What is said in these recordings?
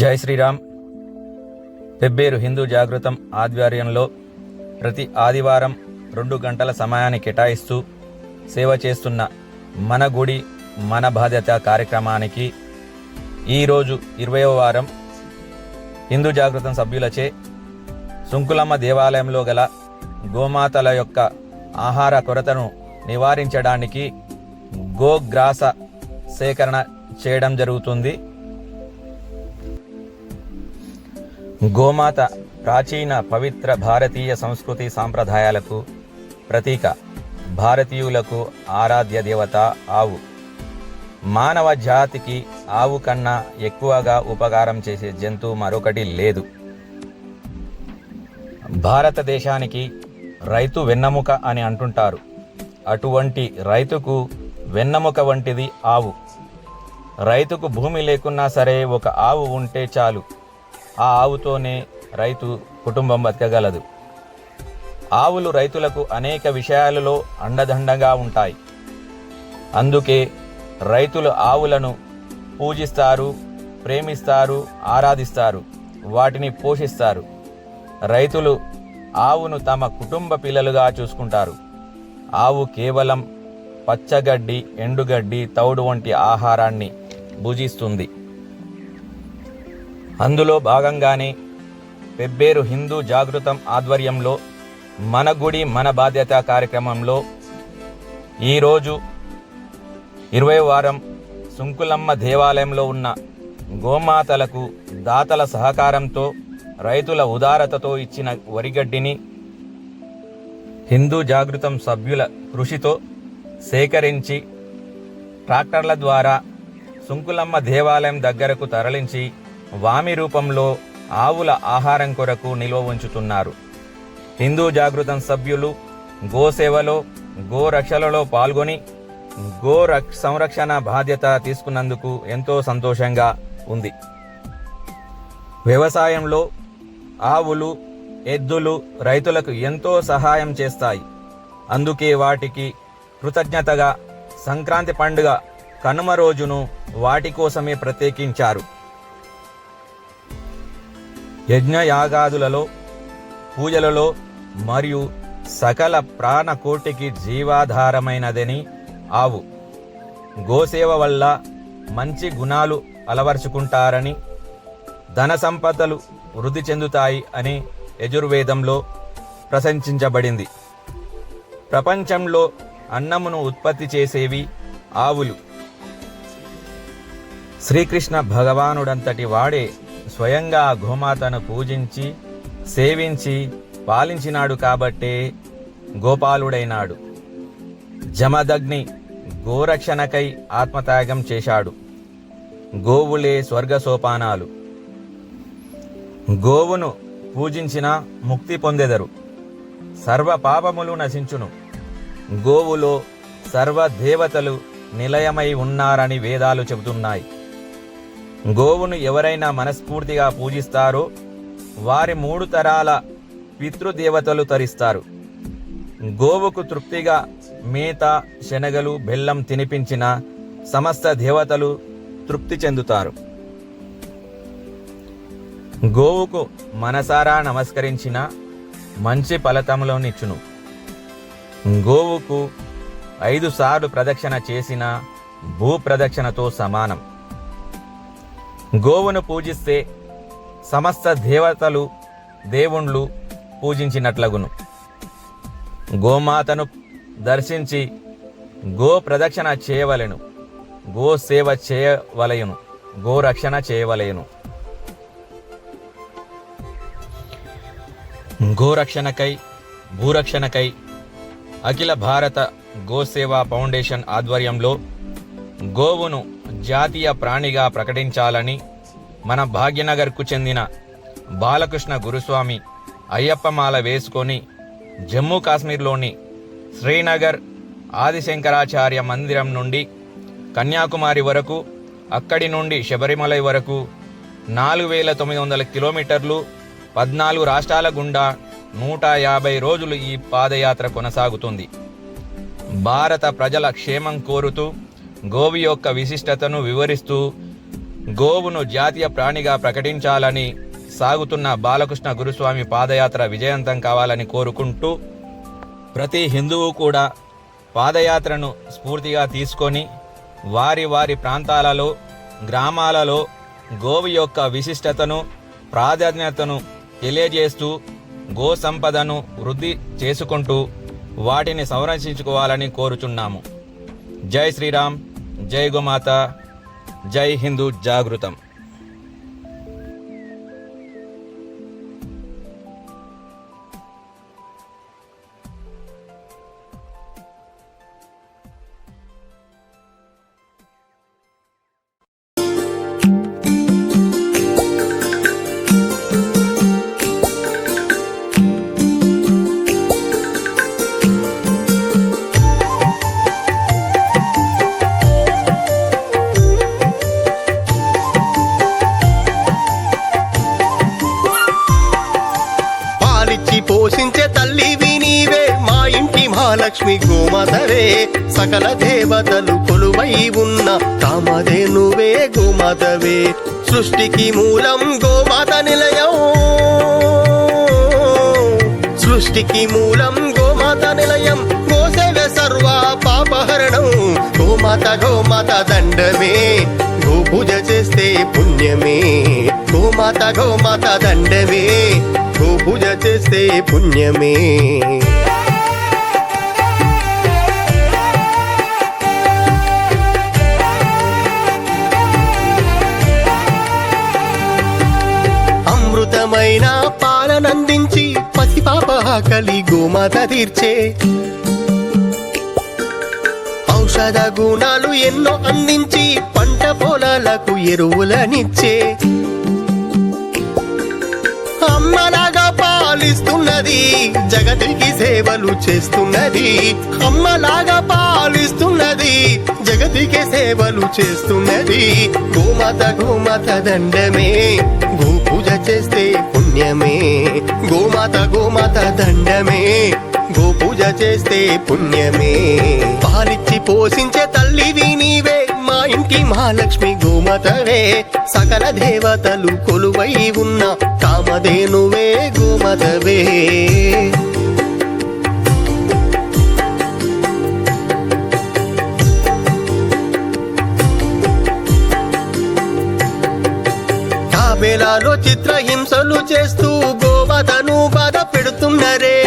జై శ్రీరామ్. పెబ్బేరు హిందూ జాగృతం ఆధ్వర్యంలో ప్రతి ఆదివారం రెండు గంటల సమయాన్ని కేటాయిస్తూ సేవ చేస్తున్న మన గుడి మన బాధ్యత కార్యక్రమానికి ఈరోజు ఇరవయో వారం హిందూ జాగృతం సభ్యులచే సుంకులమ్మ దేవాలయంలో గల గోమాతల యొక్క ఆహార కొరతను నివారించడానికి గోగ్రాస సేకరణ చేయడం జరుగుతుంది. గోమాత ప్రాచీన పవిత్ర భారతీయ సంస్కృతి సాంప్రదాయాలకు ప్రతీక భారతీయులకు ఆరాధ్య దేవత ఆవు. మానవ జాతికి ఆవు కన్నా ఎక్కువగా ఉపకారం చేసే జంతువు మరొకటి లేదు. భారతదేశానికి రైతు వెన్నముక అని అంటుంటారు. అటువంటి రైతుకు వెన్నముక వంటిది ఆవు. రైతుకు భూమి లేకున్నా సరే ఒక ఆవు ఉంటే చాలు. ఆ ఆవుతోనే రైతు కుటుంబం బతకగలదు. ఆవులు రైతులకు అనేక విషయాలలో అండదండగా ఉంటాయి. అందుకే రైతులు ఆవులను పూజిస్తారు ప్రేమిస్తారు ఆరాధిస్తారు వాటిని పోషిస్తారు. రైతులు ఆవును తమ కుటుంబ పిల్లలుగా చూసుకుంటారు. ఆవు కేవలం పచ్చగడ్డి ఎండుగడ్డి తౌడు వంటి ఆహారాన్ని భుజిస్తుంది. అందులో భాగంగానే పెబ్బేరు హిందూ జాగృతం ఆధ్వర్యంలో మన గుడి మన బాధ్యత కార్యక్రమంలో ఈరోజు ఇరవై వారం సుంకులమ్మ దేవాలయంలో ఉన్న గోమాతలకు దాతల సహకారంతో రైతుల ఉదారతతో ఇచ్చిన వరిగడ్డిని హిందూ జాగృతం సభ్యుల కృషితో సేకరించి ట్రాక్టర్ల ద్వారా సుంకులమ్మ దేవాలయం దగ్గరకు తరలించి వామి రూపంలో ఆవుల ఆహారం కొరకు నిల్వ ఉంచుతున్నారు. హిందూ జాగృతం సభ్యులు గోసేవలో గోరక్షలలో పాల్గొని గో సంరక్షణ బాధ్యత తీసుకున్నందుకు ఎంతో సంతోషంగా ఉంది. వ్యవసాయంలో ఆవులు ఎద్దులు రైతులకు ఎంతో సహాయం చేస్తాయి. అందుకే వాటికి కృతజ్ఞతగా సంక్రాంతి పండుగ కనుమ రోజును వాటి కోసమే ప్రత్యేకించారు. యజ్ఞయాగాదులలో పూజలలో మరియు సకల ప్రాణకోటికి జీవాధారమైనదని ఆవు. గోసేవ వల్ల మంచి గుణాలు అలవర్చుకుంటారని ధన సంపదలు వృద్ధి చెందుతాయి అని యజుర్వేదంలో ప్రశంసించబడింది. ప్రపంచంలో అన్నమును ఉత్పత్తి చేసేవి ఆవులు. శ్రీకృష్ణ భగవానుడంతటి వాడే స్వయంగా ఆ గోమాతను పూజించి సేవించి పాలించినాడు కాబట్టే గోపాలుడైనాడు. జమదగ్ని గోరక్షణకై ఆత్మత్యాగం చేశాడు. గోవులే స్వర్గ సోపానాలు గోవును పూజించిన ముక్తి పొందెదరు. సర్వ పాపములు నశించును. గోవులో సర్వ దేవతలు నిలయమై ఉన్నారని వేదాలు చెబుతున్నాయి. గోవును ఎవరైనా మనస్ఫూర్తిగా పూజిస్తారో వారి మూడు తరాల పితృదేవతలు తరిస్తారు. గోవుకు తృప్తిగా మేత శనగలు బెల్లం తినిపించిన సమస్త దేవతలు తృప్తి చెందుతారు. గోవుకు మనసారా నమస్కరించిన మంచి ఫలితములోనిచ్చును గోవుకు ఐదు సార్లు ప్రదక్షిణ చేసిన భూ ప్రదక్షిణతో సమానం. గోవును పూజిస్తే సమస్త దేవతలు దేవుండ్లు పూజించినట్లగును. గోమాతను దర్శించి గో ప్రదక్షిణ చేయవలెను. గో సేవ చేయవలయును గోరక్షణ చేయవలయును గోరక్షణకై భూరక్షణకై అఖిల భారత గోసేవా ఫౌండేషన్ ఆధ్వర్యంలో గోవును జాతీయ ప్రాణిగా ప్రకటించాలని మన భాగ్యనగర్కు చెందిన బాలకృష్ణ గురుస్వామి అయ్యప్పమాల వేసుకొని జమ్మూ కాశ్మీర్లోని శ్రీనగర్ ఆదిశంకరాచార్య మందిరం నుండి కన్యాకుమారి వరకు అక్కడి నుండి శబరిమలై వరకు నాలుగు వేల తొమ్మిది వందల కిలోమీటర్లు పద్నాలుగు రాష్ట్రాల గుండా నూట యాభై రోజులు ఈ పాదయాత్ర కొనసాగుతుంది. భారత ప్రజల క్షేమం కోరుతూ గోవి యొక్క విశిష్టతను వివరిస్తూ గోవును జాతీయ ప్రాణిగా ప్రకటించాలని సాగుతున్న బాలకృష్ణ గురుస్వామి పాదయాత్ర విజయవంతం కావాలని కోరుకుంటూ ప్రతి హిందువు కూడా పాదయాత్రను స్ఫూర్తిగా తీసుకొని వారి వారి ప్రాంతాలలో గ్రామాలలో గోవు యొక్క విశిష్టతను ప్రాధాన్యతను తెలియజేస్తూ గో సంపదను వృద్ధి చేసుకుంటూ వాటిని సంరక్షించుకోవాలని కోరుచున్నాము. జై శ్రీరామ్. జై గోమాత జై హిందూ జాగృతం. మహాలక్ష్మి గోమాతవే సకల దేవతలు కొలువై ఉన్న తామదే నువ్వే గోమాతవే. సృష్టికి మూలం గోమాత నిలయం. సృష్టికి మూలం గోమాత నిలయం. గోసేవ సర్వ పాపహరణం? గోమాత గోమాత దండమే. గోపూజ చేస్తే పుణ్యమే. గోమాత గోమాత దండమే. గోపూజ చేస్తే పుణ్యమే. అమృతమైన పాలనందించి పసిపాప ఆకలి గోమాత తీర్చే. ఔషధ గుణాలు ఎన్నో అందించి పంట పొలాలకు ఎరువులనిచ్చే. అమ్మలాగా పాలిస్తున్నది జగతికి సేవలు చేస్తున్నది. అమ్మలాగా పాలిస్తున్నది జగతికి సేవలు చేస్తున్నది. గోమాత గోమాత దండమే గో చేస్తే పుణ్యమే. గోమాత గోమాత దండమే. గోపూజ చేస్తే పుణ్యమే. పాలిచ్చి పోషించే తల్లివి నీవే. మా ఇంటి మహాలక్ష్మి గోమతవే. సకల దేవతలు కొలువై ఉన్న కామధేనువే గోమతవే. కాబేలాలో చిత్రహింసలు చేస్తూ గోవతను బాధ పెడుతున్నరే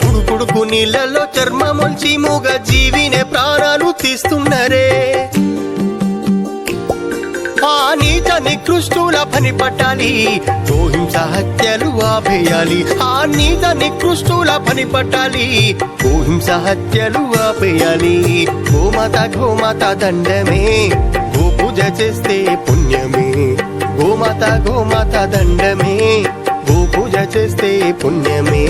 కుడుకుడుకు నీళ్ళలో చర్మమొల్చి మూగ జీవినే ప్రాణాలు తీస్తున్నరే ఆ నీచ నికృష్టుల పని పట్టాలి గోహింస హత్యలు ఆపేయాలి ఆ నీచ నికృష్టుల పని పట్టాలి గోహింస హత్యలు ఆపేయాలి గోమాత గోమాత దండమే పూజ చేస్తే పుణ్యమే. గోమాత గోమాత దండమే. గో పూజ చేస్తే పుణ్యమే.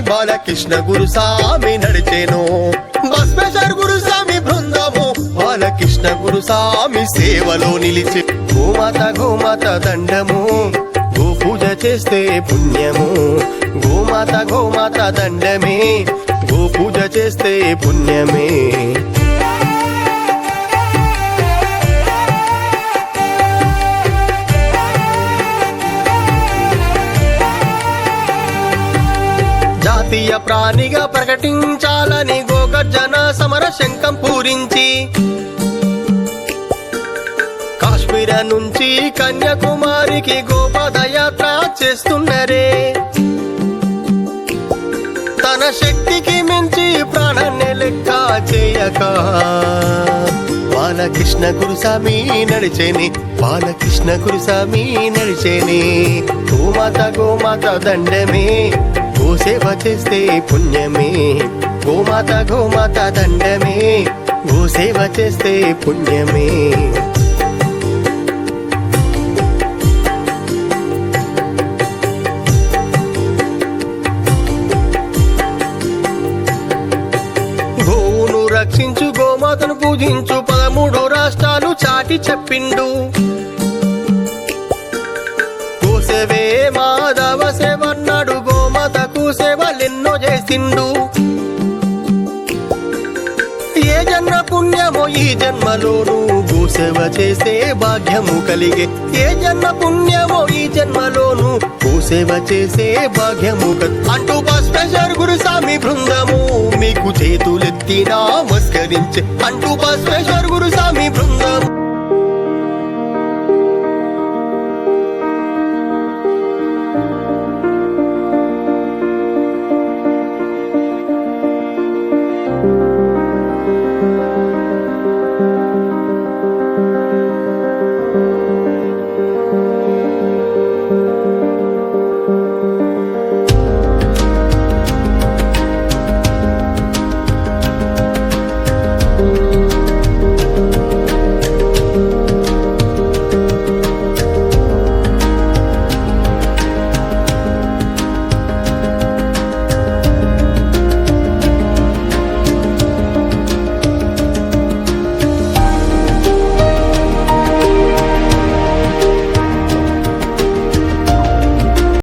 బాలకృష్ణ గురుస్వామి నడిచేను. బస్మేశ్వర్ గురుస్వామి బృందము బాలకృష్ణ గురుస్వామి సేవలో నిలిచి. గోమాత గోమాత దండము. గో పూజ చేస్తే పుణ్యము. గోమాత గోమాత దండమే. గో పూజ చేస్తే పుణ్యమే. జాతీయ ప్రాణిగా ప్రకటించాలని గోగర్జన సమర శంఖం పూరించి కాశ్మీర నుంచి కన్యాకుమారికి గోపదయాత్ర చేస్తున్నరే. తన శక్తికి మించి ప్రాణాన్ని లెక్క చేయక బాలకృష్ణ గురుస్వామి నడిచేని బాలకృష్ణ గురుస్వామి నడిచేని. గోమాత గోమాత దండమే గోసేవ చేస్తే పుణ్యమే. గోమాత గోమాత దండమే. గోసేవ చేస్తే పుణ్యమే. గోవును రక్షించు గోమాతను పూజించు. పదమూడు రాష్ట్రాలు చాటి చెప్పిండు. చేసిండు. ఏ జన్మ పుణ్యమో ఈ జన్మలోను భూసేవ చేసే భాగ్యము కలిగే. ఏ జన్మ పుణ్యమో ఈ జన్మలోను భూసేవ చేసే భాగ్యము అంటూ భాస్పేశ్వర గురు స్వామి బృందము మీకు చేతులెత్తి నమస్కరించే. అంటూ పశ్ప్రచర్ గురు స్వామి బృందము